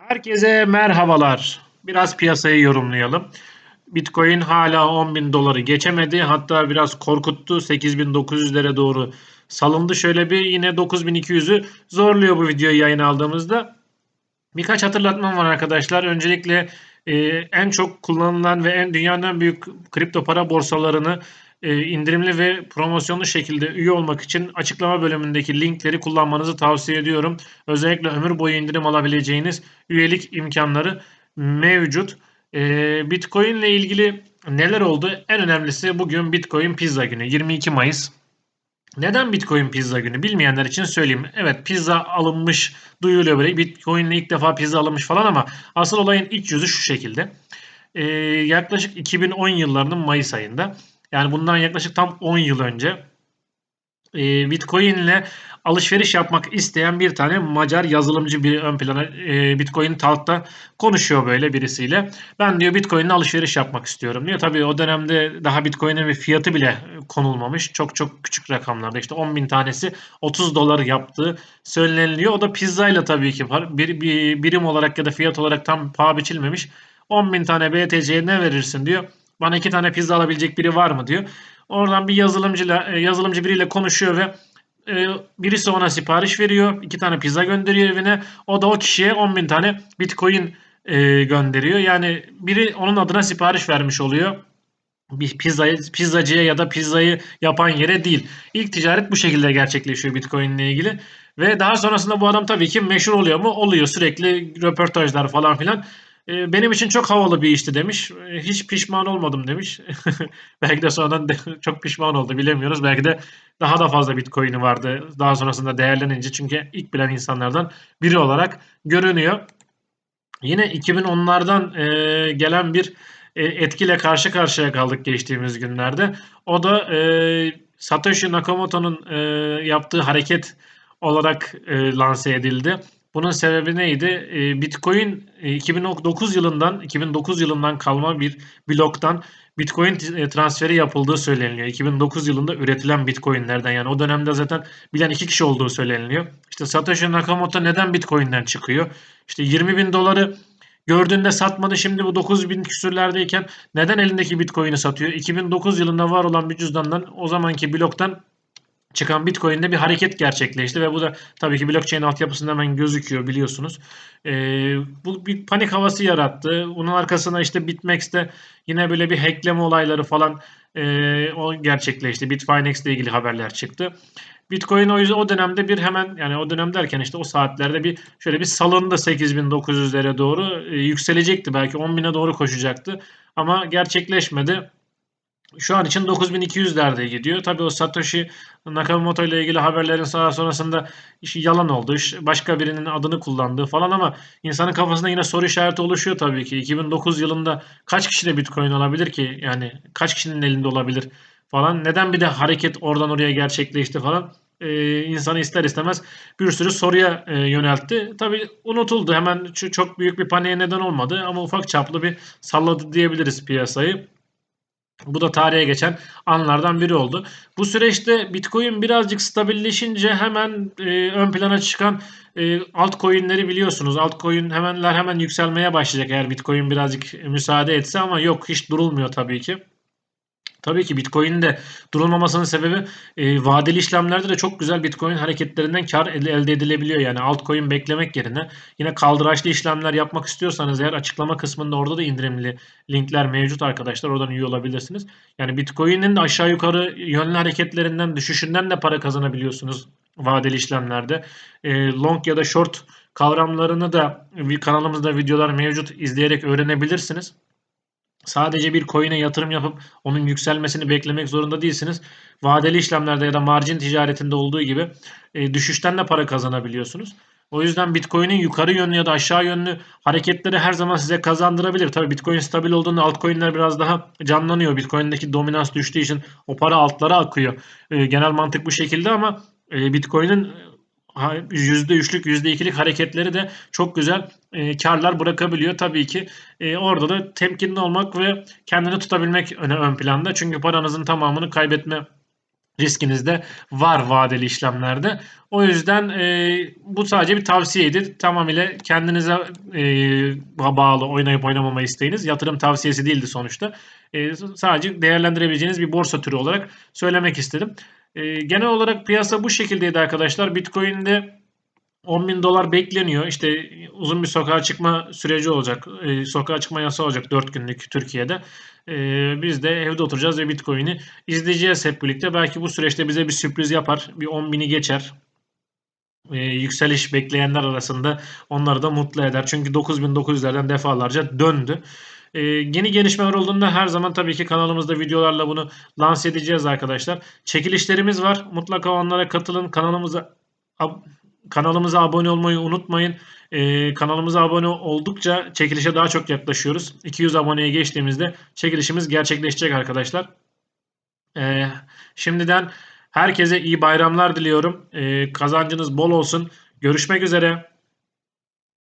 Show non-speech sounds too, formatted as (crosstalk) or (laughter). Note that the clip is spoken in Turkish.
Herkese merhabalar. Biraz piyasayı yorumlayalım. Bitcoin hala 10 bin doları geçemedi. Hatta biraz korkuttu. 8900'lere doğru salındı. Şöyle bir yine 9200'ü zorluyor bu videoyu yayın aldığımızda. Birkaç hatırlatmam var arkadaşlar. Öncelikle e, en çok kullanılan ve en dünyanın en büyük kripto para borsalarını e, indirimli ve promosyonlu şekilde üye olmak için açıklama bölümündeki linkleri kullanmanızı tavsiye ediyorum. Özellikle ömür boyu indirim alabileceğiniz üyelik imkanları mevcut. E, Bitcoin ile ilgili neler oldu? En önemlisi bugün Bitcoin pizza günü 22 Mayıs. Neden Bitcoin pizza günü bilmeyenler için söyleyeyim. Evet pizza alınmış duyuluyor böyle. Bitcoin ile ilk defa pizza alınmış falan ama asıl olayın iç yüzü şu şekilde. Ee, yaklaşık 2010 yıllarının Mayıs ayında yani bundan yaklaşık tam 10 yıl önce e, Bitcoin ile alışveriş yapmak isteyen bir tane Macar yazılımcı bir ön plana e, Bitcoin Talk'ta konuşuyor böyle birisiyle. Ben diyor Bitcoin ile alışveriş yapmak istiyorum diyor. Tabii o dönemde daha Bitcoin'in bir fiyatı bile konulmamış. Çok çok küçük rakamlarda işte 10 bin tanesi 30 dolar yaptığı söyleniliyor. O da pizzayla tabii ki bir, bir birim olarak ya da fiyat olarak tam paha biçilmemiş. 10 bin tane BTC'ye ne verirsin diyor. Bana iki tane pizza alabilecek biri var mı diyor. Oradan bir yazılımcıyla e, yazılımcı biriyle konuşuyor ve e, birisi ona sipariş veriyor. iki tane pizza gönderiyor evine. O da o kişiye 10 bin tane bitcoin e, gönderiyor. Yani biri onun adına sipariş vermiş oluyor. Bir pizzayı, pizzacıya ya da pizzayı yapan yere değil. İlk ticaret bu şekilde gerçekleşiyor Bitcoin ile ilgili. Ve daha sonrasında bu adam tabii ki meşhur oluyor mu? Oluyor sürekli röportajlar falan filan. E, benim için çok havalı bir işti demiş. E, hiç pişman olmadım demiş. (laughs) Belki de sonradan de, (laughs) çok pişman oldu bilemiyoruz. Belki de daha da fazla Bitcoin'i vardı daha sonrasında değerlenince. Çünkü ilk bilen insanlardan biri olarak görünüyor. Yine 2010'lardan e, gelen bir e, etkiyle karşı karşıya kaldık geçtiğimiz günlerde. O da e, Satoshi Nakamoto'nun e, yaptığı hareket olarak e, lanse edildi. Bunun sebebi neydi? Ee, Bitcoin 2009 e, yılından 2009 yılından kalma bir bloktan Bitcoin e, transferi yapıldığı söyleniyor. 2009 yılında üretilen Bitcoin'lerden yani o dönemde zaten bilen iki kişi olduğu söyleniyor. İşte Satoshi Nakamoto neden Bitcoin'den çıkıyor? İşte 20 bin doları gördüğünde satmadı şimdi bu 9 bin küsürlerdeyken neden elindeki Bitcoin'i satıyor? 2009 yılında var olan bir cüzdandan o zamanki bloktan çıkan Bitcoin'de bir hareket gerçekleşti ve bu da tabii ki blockchain altyapısında hemen gözüküyor biliyorsunuz. E, bu bir panik havası yarattı. Bunun arkasına işte BitMEX'te yine böyle bir hackleme olayları falan e, o gerçekleşti. Bitfinex ile ilgili haberler çıktı. Bitcoin o yüzden o dönemde bir hemen yani o dönem derken işte o saatlerde bir şöyle bir salındı 8900'lere doğru e, yükselecekti belki 10.000'e doğru koşacaktı ama gerçekleşmedi. Şu an için 9200'lerde gidiyor. Tabii o Satoshi Nakamoto ile ilgili haberlerin sonra sonrasında işi yalan oldu. Başka birinin adını kullandığı falan ama insanın kafasında yine soru işareti oluşuyor tabii ki. 2009 yılında kaç kişi de Bitcoin alabilir ki? Yani kaç kişinin elinde olabilir falan. Neden bir de hareket oradan oraya gerçekleşti falan. Ee, insanı ister istemez bir sürü soruya e, yöneltti. Tabii unutuldu. Hemen çok büyük bir paniğe neden olmadı ama ufak çaplı bir salladı diyebiliriz piyasayı. Bu da tarihe geçen anlardan biri oldu. Bu süreçte Bitcoin birazcık stabilleşince hemen e, ön plana çıkan e, altcoin'leri biliyorsunuz. Altcoin hemenler hemen yükselmeye başlayacak eğer Bitcoin birazcık müsaade etse ama yok hiç durulmuyor tabii ki. Tabii ki Bitcoin'in de durulmamasının sebebi e, vadeli işlemlerde de çok güzel Bitcoin hareketlerinden kar elde edilebiliyor. Yani altcoin beklemek yerine yine kaldıraçlı işlemler yapmak istiyorsanız eğer açıklama kısmında orada da indirimli linkler mevcut arkadaşlar. Oradan üye olabilirsiniz. Yani Bitcoin'in de aşağı yukarı yönlü hareketlerinden düşüşünden de para kazanabiliyorsunuz vadeli işlemlerde. E, long ya da short kavramlarını da kanalımızda videolar mevcut izleyerek öğrenebilirsiniz. Sadece bir coin'e yatırım yapıp onun yükselmesini beklemek zorunda değilsiniz. Vadeli işlemlerde ya da margin ticaretinde olduğu gibi e, düşüşten de para kazanabiliyorsunuz. O yüzden Bitcoin'in yukarı yönlü ya da aşağı yönlü hareketleri her zaman size kazandırabilir. Tabii Bitcoin stabil olduğunda altcoin'ler biraz daha canlanıyor. Bitcoin'deki dominans düştüğü için o para altlara akıyor. E, genel mantık bu şekilde ama e, Bitcoin'in %3'lük %2'lik hareketleri de çok güzel e, karlar bırakabiliyor. Tabii ki e, orada da temkinli olmak ve kendini tutabilmek öne ön planda. Çünkü paranızın tamamını kaybetme riskiniz de var vadeli işlemlerde. O yüzden e, bu sadece bir tavsiyeydi. Tamamıyla kendinize e, bağlı oynayıp oynamama isteğiniz. Yatırım tavsiyesi değildi sonuçta. E, sadece değerlendirebileceğiniz bir borsa türü olarak söylemek istedim. E, genel olarak piyasa bu şekildeydi arkadaşlar. Bitcoin'de 10 bin dolar bekleniyor. İşte uzun bir sokağa çıkma süreci olacak. E, sokağa çıkma yasa olacak 4 günlük Türkiye'de. E, biz de evde oturacağız ve Bitcoin'i izleyeceğiz hep birlikte. Belki bu süreçte bize bir sürpriz yapar. Bir 10 bini geçer. E, yükseliş bekleyenler arasında onları da mutlu eder. Çünkü 9900'lerden defalarca döndü. E, yeni gelişmeler olduğunda her zaman tabii ki kanalımızda videolarla bunu lanse edeceğiz arkadaşlar. Çekilişlerimiz var. Mutlaka onlara katılın. Kanalımıza kanalımıza abone olmayı unutmayın. Ee, kanalımıza abone oldukça çekilişe daha çok yaklaşıyoruz. 200 aboneye geçtiğimizde çekilişimiz gerçekleşecek arkadaşlar. Ee, şimdiden herkese iyi bayramlar diliyorum. Ee, kazancınız bol olsun. Görüşmek üzere.